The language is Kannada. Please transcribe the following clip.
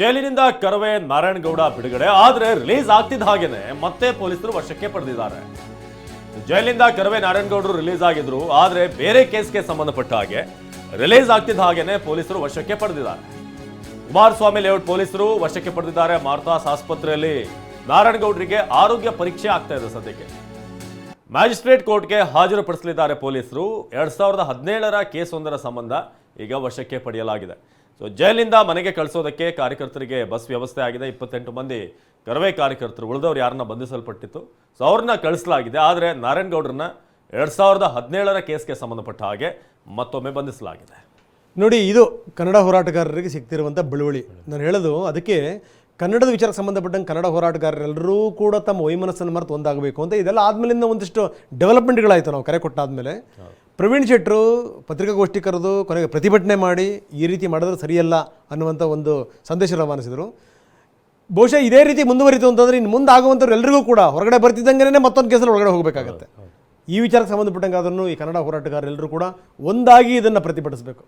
ಜೈಲಿನಿಂದ ಕರವೇ ನಾರಾಯಣಗೌಡ ಬಿಡುಗಡೆ, ಆದ್ರೆ ರಿಲೀಸ್ ಆಗ್ತಿದ್ದ ಹಾಗೇನೆ ಮತ್ತೆ ಪೊಲೀಸರು ವಶಕ್ಕೆ ಪಡೆದಿದ್ದಾರೆ. ಜೈಲಿನಿಂದ ಕರವೇ ನಾರಾಯಣಗೌಡರು ರಿಲೀಸ್ ಆಗಿದ್ರು, ಆದ್ರೆ ಬೇರೆ ಕೇಸ್ಗೆ ಸಂಬಂಧಪಟ್ಟ ಹಾಗೆ ರಿಲೀಸ್ ಆಗ್ತಿದ್ದ ಹಾಗೇನೆ ಪೊಲೀಸರು ವಶಕ್ಕೆ ಪಡೆದಿದ್ದಾರೆ. ಕುಮಾರಸ್ವಾಮಿ ಲೇಔಟ್ ಪೊಲೀಸರು ವಶಕ್ಕೆ ಪಡೆದಿದ್ದಾರೆ ಮಾರ್ತಾಸ್ ಆಸ್ಪತ್ರೆಯಲ್ಲಿ. ನಾರಾಯಣಗೌಡರಿಗೆ ಆರೋಗ್ಯ ಪರೀಕ್ಷೆ ಆಗ್ತಾ ಇದೆ ಸದ್ಯಕ್ಕೆ. ಮ್ಯಾಜಿಸ್ಟ್ರೇಟ್ ಕೋರ್ಟ್ಗೆ ಹಾಜರುಪಡಿಸಲಿದ್ದಾರೆ ಪೊಲೀಸರು. ಎರಡ್ ಸಾವಿರದ ಹದಿನೇಳರ ಒಂದರ ಸಂಬಂಧ ಈಗ ವಶಕ್ಕೆ ಪಡೆಯಲಾಗಿದೆ. ಸೊ ಜೈಲಿಂದ ಮನೆಗೆ ಕಳಿಸೋದಕ್ಕೆ ಕಾರ್ಯಕರ್ತರಿಗೆ ಬಸ್ ವ್ಯವಸ್ಥೆ ಆಗಿದೆ. ಇಪ್ಪತ್ತೆಂಟು ಮಂದಿ ಕರವೇ ಕಾರ್ಯಕರ್ತರು ಉಳಿದವ್ರು ಯಾರನ್ನ ಬಂಧಿಸಲ್ಪಟ್ಟಿತ್ತು. ಸೊ ಅವ್ರನ್ನ ಕಳಿಸಲಾಗಿದೆ. ಆದರೆ ನಾರಾಯಣಗೌಡರನ್ನ ಎರಡು ಸಾವಿರದ ಹದಿನೇಳರ ಕೇಸ್ಗೆ ಸಂಬಂಧಪಟ್ಟ ಹಾಗೆ ಮತ್ತೊಮ್ಮೆ ಬಂಧಿಸಲಾಗಿದೆ. ನೋಡಿ ಇದು ಕನ್ನಡ ಹೋರಾಟಗಾರರಿಗೆ ಸಿಗ್ತಿರುವಂಥ ಬಳುವಳಿ. ನಾನು ಹೇಳೋದು ಅದಕ್ಕೆ ಕನ್ನಡದ ವಿಚಾರಕ್ಕೆ ಸಂಬಂಧಪಟ್ಟಂಗೆ ಕನ್ನಡ ಹೋರಾಟಗಾರರೆಲ್ಲರೂ ಕೂಡ ತಮ್ಮ ವೈಮನಸ್ಸನ್ನು ಮರೆತು ಒಂದಾಗಬೇಕು ಅಂತ ಇದೆಲ್ಲ ಆದಮೇಲಿಂದ ಒಂದಿಷ್ಟು ಡೆವಲಪ್ಮೆಂಟ್ಗಳಾಯಿತು ನಾವು ಕರೆ ಕೊಟ್ಟಾದ್ಮೇಲೆ ಪ್ರವೀಣ್ ಶೆಟ್ಟರು ಪತ್ರಿಕಾಗೋಷ್ಠಿ ಕರೆದು ಕೊನೆಗೆ ಪ್ರತಿಭಟನೆ ಮಾಡಿ ಈ ರೀತಿ ಮಾಡಿದ್ರೆ ಸರಿಯಲ್ಲ ಅನ್ನುವಂಥ ಒಂದು ಸಂದೇಶ ರವಾನಿಸಿದರು. ಬಹುಶಃ ಇದೇ ರೀತಿ ಮುಂದುವರಿತು ಅಂತಂದರೆ ಇನ್ನು ಮುಂದೆ ಆಗುವಂಥವ್ರು ಎಲ್ಲರಿಗೂ ಕೂಡ ಹೊರಗಡೆ ಬರ್ತಿದ್ದಂಗೆ ಮತ್ತೊಂದು ಕೇಸಲ್ಲಿ ಒಳಗಡೆ ಹೋಗಬೇಕಾಗತ್ತೆ. ಈ ವಿಚಾರಕ್ಕೆ ಸಂಬಂಧಪಟ್ಟಂಗೆ ಅದನ್ನು ಈ ಕನ್ನಡ ಹೋರಾಟಗಾರರೆಲ್ಲರೂ ಕೂಡ ಒಂದಾಗಿ ಇದನ್ನು ಪ್ರತಿಭಟಿಸಬೇಕು.